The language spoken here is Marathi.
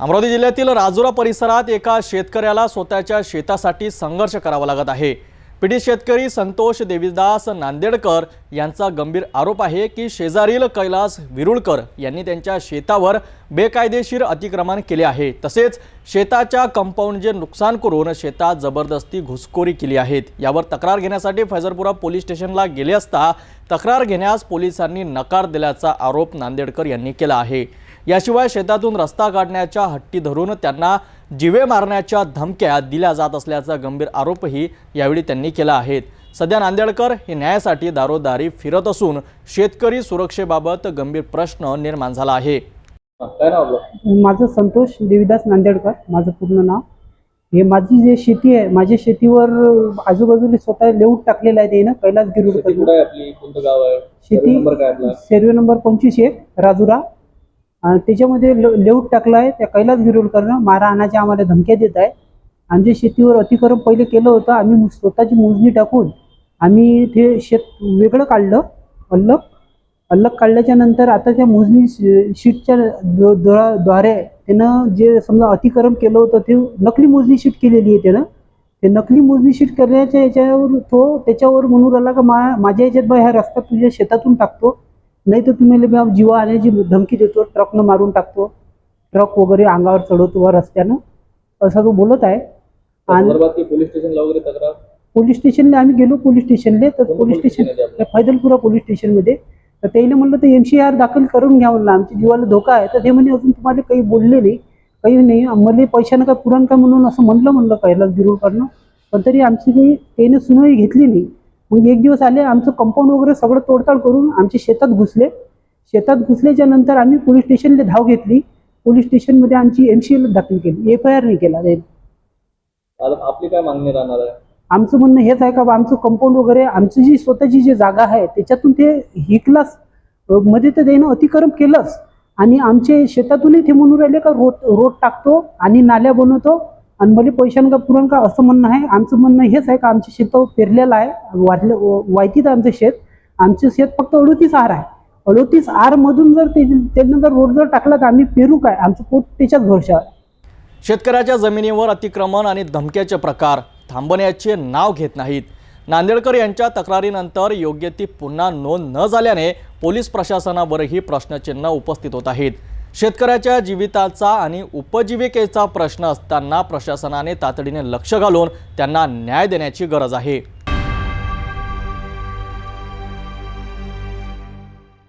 अमरावती जिल्ह्यातील राजुरा परिसरात एका शेतकऱ्याला स्वतःच्या शेतासाठी संघर्ष करावा लागत आहे. पीडित शेतकरी संतोष देवीदास नांदेडकर यांचा गंभीर आरोप आहे की शेजारील कैलास विरुळकर यांनी त्यांच्या शेतावर बेकायदेशीर अतिक्रमण केले आहे. तसेच शेताच्या कंपाऊंडचे नुकसान करून शेतात जबरदस्ती घुसखोरी केली आहेत. यावर तक्रार घेण्यासाठी फैजरपुरा पोलीस स्टेशनला गेले असता तक्रार घेण्यास पोलिसांनी नकार दिल्याचा आरोप नांदेडकर यांनी केला आहे. याशिवाय शेतातून रस्ता काढण्याच्या हट्टी धरून त्यांना जिवे मारण्याच्या धमक्या दिल्या जात असल्याचा गंभीर आरोपही यावेळी त्यांनी केला आहे. सध्या नांदेडकर हे न्यायासाठी दारोदारी फिरत असून शेतकरी सुरक्षेबाबत गंभीर प्रश्न निर्माण झाला आहे. काय नाव आपलं? माझं संतोष देवीदास नांदेडकर माझं पूर्ण नाव. हे माझी जे शेती आहे माझ्या शेतीवर आजूबाजूला स्वतः लेऊट टाकलेलं आहे ते ना कैलास गिरुडकर गाव आहे? शेती सर्वे नंबर पंचवीस एक राजुरा. त्याच्यामध्ये लेऊट टाकला आहे त्या कैलास गिरोडकरनं मारा आणाच्या आम्हाला धमक्या देत आहे. आमच्या शेतीवर अतिक्रम पहिले केलं होतं आम्ही स्वतःची मोजणी टाकून आम्ही ते शेत वेगळं काढलं अलग अलग काढल्याच्या नंतर आता त्या मोजणी शीटच्या द्व- द्वा- द्वारे त्यानं जे समजा अतिक्रम केलं होतं ते नकली मोजणी शीट केलेली आहे त्यानं. ते नकली मोजणी शीट करण्याच्या याच्यावर तो त्याच्यावर म्हणून राहिला का मा माझ्या याच्यात बा ह्या रस्ता तुझ्या शेतातून टाकतो. नाही तर तुम्ही बा जीवा आणण्याची धमकी देतो ट्रकनं मारून टाकतो. ट्रक वगैरे अंगावर चढवतो वा रस्त्यानं. असं तो बोलत आहे. आणि पोलीस स्टेशनला वगैरे तक्रार? पोलीस स्टेशनला आम्ही गेलो पोलीस स्टेशनला. तर पोलीस स्टेशन फैदलपुरा पोलीस स्टेशनमध्ये. तर त्याने म्हणलं तर एम सी आर दाखल करून घ्या म्हणलं. आमच्या जीवाला धोका आहे. तर ते म्हणे अजून तुम्हाला काही बोलले नाही. काही नाही. मला पैशानं काय पुरण का म्हणून असं म्हणलं म्हणलं कैलास गिरुळकरनं पण तरी आमची काही त्याने सुनवाई घेतली नाही. मग एक दिवस आले आमचं कंपाऊंड वगैरे सगळं तोडताड करून आमच्या शेतात घुसले. शेतात घुसल्याच्या नंतर आम्ही पोलीस स्टेशनला धाव घेतली. पोलीस स्टेशनमध्ये आमची एम सी एल दाखल केली. एफ आय आर नाही केला. आपली काय मागणी राहणार आहे? आमचं म्हणणं हेच आहे का बा आमचं कंपाऊंड वगैरे आमची जी स्वतःची जी जागा आहे त्याच्यातून ते हिकलाच मध्ये तर देणं अतिक्रम केलंच. आणि आमचे शेतातूनही ते म्हणून राहिले का रोड रोड टाकतो आणि नाल्या बनवतो आणि मला पैशान का पुरण का असं म्हणणं आहे. आमचं म्हणणं हेच आहे का आमचे शेत पेरलेलं आहे वाढले वायतीत आमचं शेत. आमचं शेत फक्त अडोतीस आर आहे. अडोतीस आर मधून जर ते त्यांना जर रोड जर टाकला तर आम्ही पेरू काय? आमचं पोट त्याच्याच भरशा आहे. शेतकऱ्याच्या जमिनीवर अतिक्रमण आणि धमक्याचे प्रकार थांबण्याचे नाव घेत नाहीत. नांदेडकर यांच्या तक्रारीनंतर योग्य ती पुन्हा नोंद न झाल्याने पोलीस प्रशासनावरही प्रश्नचिन्ह उपस्थित होत आहेत. शेतकऱ्याच्या जीविताचा आणि उपजीविकेचा प्रश्न असताना प्रशासनाने तातडीने लक्ष घालून त्यांना न्याय देण्याची गरज आहे.